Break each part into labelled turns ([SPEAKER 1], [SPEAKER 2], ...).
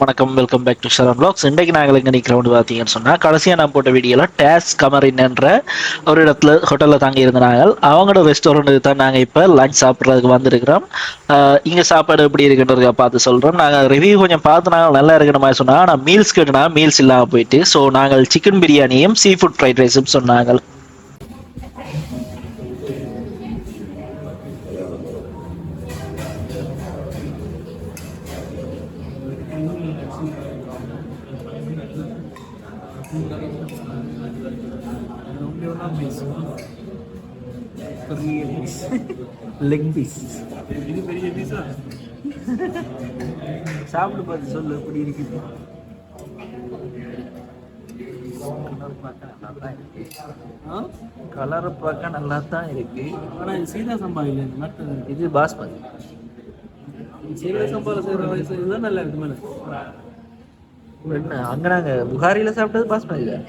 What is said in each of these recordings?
[SPEAKER 1] வணக்கம் welcome back to Sharan blogs இன்றைக்கு நாங்கள் எங்கே நிற்கிறோம்னு பார்த்தீங்கன்னு சொன்னால் கடைசியாக நான் போட்ட வீடியோவில் டேஸ் கமரின் என்ற ஒரு இடத்துல ஹோட்டலில் தங்கி இருந்தாங்க அவங்களோட ரெஸ்டாரண்ட்டுக்கு தான் நாங்கள் இப்போ லஞ்ச் சாப்பிட்றதுக்கு வந்திருக்கிறோம். இங்கே சாப்பாடு எப்படி இருக்குன்றதுக்கு பார்த்து சொல்கிறோம் நாங்கள் ரிவ்யூ கொஞ்சம் பார்த்து நாங்கள் நல்லா இருக்கிற மாதிரி சொன்னால் ஆனால் மீல்ஸ் கேட்டுனா மீல்ஸ் இல்லாமல் போயிட்டு ஸோ நாங்கள் சிக்கன் பிரியாணியும் சீ ஃபுட் ஃப்ரைட் ரைஸும் சொன்னாங்க. லெக் பீஸ்
[SPEAKER 2] இது பெரிய பீஸா
[SPEAKER 1] சாப்பிட்டு பார்த்து சொல்லு எப்படி இருக்குது. கலரை பார்க்க நல்லா தான் இருக்கு.
[SPEAKER 2] ஆனா இது சீதா சம்பா இல்லை இந்த
[SPEAKER 1] இது பாஸ்மதி.
[SPEAKER 2] சீரக சம்பாவில் செய்கிற வயசு இதுதான் நல்லா இருக்கு மேலே
[SPEAKER 1] என்ன? அங்க நாங்க புகாரில சாப்பிட்டது பாஸ்மதி தான்.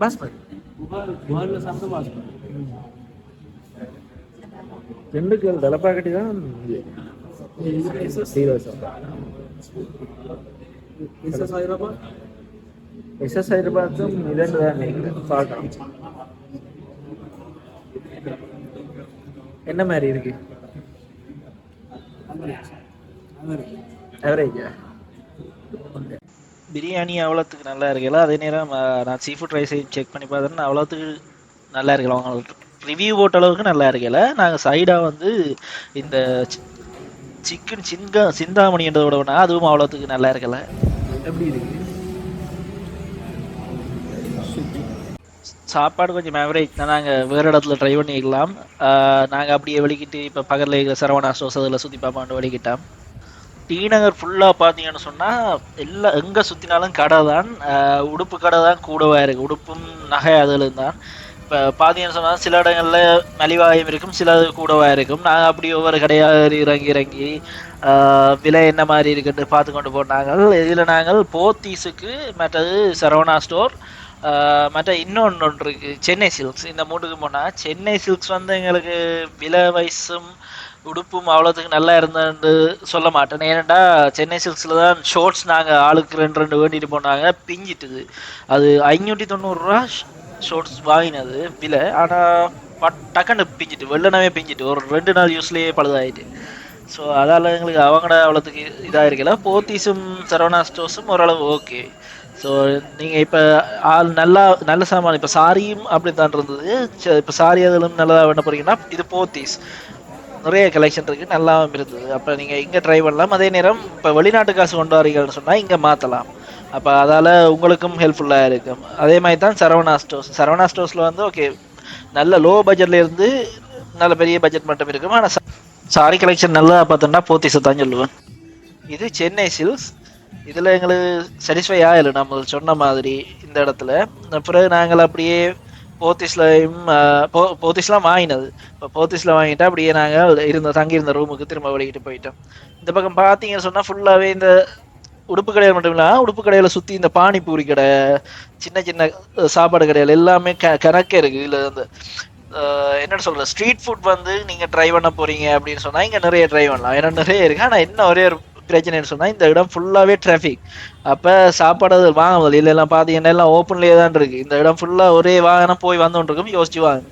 [SPEAKER 1] பாஸ்மதி.
[SPEAKER 2] புகார் புகாரில் சாப்பிட்ட பாஸ்மா
[SPEAKER 1] திண்டுக்கல் தலைப்பாக்கட்டி தான்
[SPEAKER 2] எஸ்எஸ் ஹைதராபாத்
[SPEAKER 1] எஸ்எஸ் ஹைதராபாத்தும் இரண்டு தான் பார்க்கலாம். என்ன மாதிரி இருக்கு?
[SPEAKER 2] ஆவரேஜா
[SPEAKER 1] பிரியாணி அவ்வளோத்துக்கு நல்லா இருக்குல்ல அதே நேரம் நான் சீ ஃபுட் ரைஸை செக் பண்ணி பார்த்தேன். அவ்வளோத்துக்கு நல்லா இருக்கல. அவங்க ரிவ்யூ போட்ட அளவுக்கு நல்லா இருக்கல. நாங்கள் சைடாக வந்து இந்த சிக்கன் சிங்கா சிந்தாமணின்றதோட விட அதுவும் அவ்வளோத்துக்கு நல்லா இருக்கல.
[SPEAKER 2] எப்படி இருக்கு?
[SPEAKER 1] சாப்பாடு கொஞ்சம் ஆவரேஜ் தான் நாங்கள் வேறு இடத்துல ட்ரை பண்ணிக்கலாம் நாங்கள் அப்படியே வெளிக்கிட்டு இப்போ பக்கத்தில் இருக்கிற சரவணா ஸ்டோர்ஸ் அதில் சுற்றி பார்ப்பாண்டு வெளிக்கிட்டோம் டி நகர் ஃபுல்லாக பார்த்தீங்கன்னு சொன்னால் எல்லா எங்கே சுற்றினாலும் கடை தான். உடுப்பு கடை தான் கூடவாக இருக்குது உடுப்பும் நகை அதில் தான். இப்போ பார்த்தீங்கன்னு சொன்னால் சில இடங்களில் மலிவாயும் இருக்கும் சில கூடவாக இருக்கும். நாங்கள் அப்படி ஒவ்வொரு கடையாக இறங்கி இறங்கி விலை என்ன மாதிரி இருக்குன்னு பார்த்து கொண்டு போனாங்க. இதில் நாங்கள் போத்தீஸுக்கு மற்றது சரவணா ஸ்டோர் மற்ற இன்னொன்று ஒன்று இருக்குது சென்னை சில்க்ஸ். இந்த மூட்டுக்கு போனால் சென்னை சில்க்ஸ் வந்து எங்களுக்கு விலை வயசும் உடுப்பும் அவ்வளோத்துக்கு நல்லா இருந்தேன்னு சொல்ல மாட்டேன். ஏனெண்டா சென்னை சில்க்ஸில் தான் ஷோர்ட்ஸ் நாங்கள் ஆளுக்கு ரெண்டு ரெண்டு வேண்டிட்டு போனாங்க. பிஞ்சிட்டுது. அது ஐநூற்றி தொண்ணூறுரூவா ஷோர்ட்ஸ் வாங்கினது விலை. ஆனால் பட் டக்குன்னு பிஞ்சிட்டு வெள்ளனவே பிஞ்சிட்டு. ஒரு ரெண்டு நாள் யூஸ்லேயே பழுதாயிட்டு. ஸோ அதால் எங்களுக்கு அவங்களோட அவ்வளோத்துக்கு இதாக இருக்கல போத்தீஸும் சரவணா ஸ்டோர்ஸும் ஓரளவு ஓகே. ஸோ நீங்கள் இப்போ ஆள் நல்லா நல்ல சாமான். இப்போ சாரியும் அப்படி தான் இருந்தது. இப்போ சாரி அதிலும் நல்லா பண்ண போகிறீங்கன்னா இது போத்தீஸ். நிறைய கலெக்ஷன் இருக்குது நல்லாவும் இருந்தது. அப்போ நீங்கள் இங்கே ட்ரை பண்ணலாம். அதே நேரம் இப்போ வெளிநாட்டு காசு கொண்டு வரீங்கன்னு சொன்னால் இங்கே மாற்றலாம் அப்போ அதால் உங்களுக்கும் ஹெல்ப்ஃபுல்லாக இருக்கும். அதே மாதிரி தான் சரவணா ஸ்டோர்ஸ் சரவணா ஸ்டோர்ஸில் வந்து ஓகே நல்ல லோ பட்ஜெட்லேருந்து நல்ல பெரிய பட்ஜெட் மட்டும் இருக்கும். ஆனால் சாரி கலெக்ஷன் நல்லா பார்த்தோம்னா போத்தீஸை தான் சொல்லுவேன். இது சென்னை சில்ஸ் இதில் எங்களுக்கு சாட்டிஸ்ஃபை ஆகலை. நம்ம சொன்ன மாதிரி இந்த இடத்துல. பிறகு நாங்கள் அப்படியே போத்தீஸ்லையும் போ வாங்கினது. இப்போ போத்தீஸில் வாங்கிட்டு அப்படியே நாங்கள் இருந்த தங்கியிருந்த ரூமுக்கு திரும்ப வெளியிட்டு போயிட்டோம். இந்த பக்கம் பார்த்தீங்கன்னு சொன்னால் ஃபுல்லாகவே இந்த உடுப்பு கடையில் மட்டும் இல்லாமல் உடுப்பு கடையில் சுற்றி இந்த பானிபூரி கடை சின்ன சின்ன சாப்பாடு கடைகள் எல்லாமே க கணக்கே இருக்குது இதில் அந்த என்ன சொல்கிறது ஸ்ட்ரீட் ஃபுட் வந்து நீங்கள் ட்ரை பண்ண போகிறீங்க அப்படின்னு சொன்னால் இங்கே நிறைய ட்ரை பண்ணலாம். ஏன்னா நிறைய இருக்குது ஆனால் என்ன ஒரே ஒரு பிரச்சனைன்னு சொன்னால் இந்த இடம் ஃபுல்லாகவே டிராஃபிக் அப்போ சாப்பாடு வாங்க முடியல. இல்லைலாம் பார்த்தீங்கன்னா எல்லாம் ஓப்பன்லேயே தான் இருக்குது இந்த இடம் ஃபுல்லாக ஒரே வாகனம் போய் வந்துட்டு இருக்கும் யோசிச்சு வாங்க.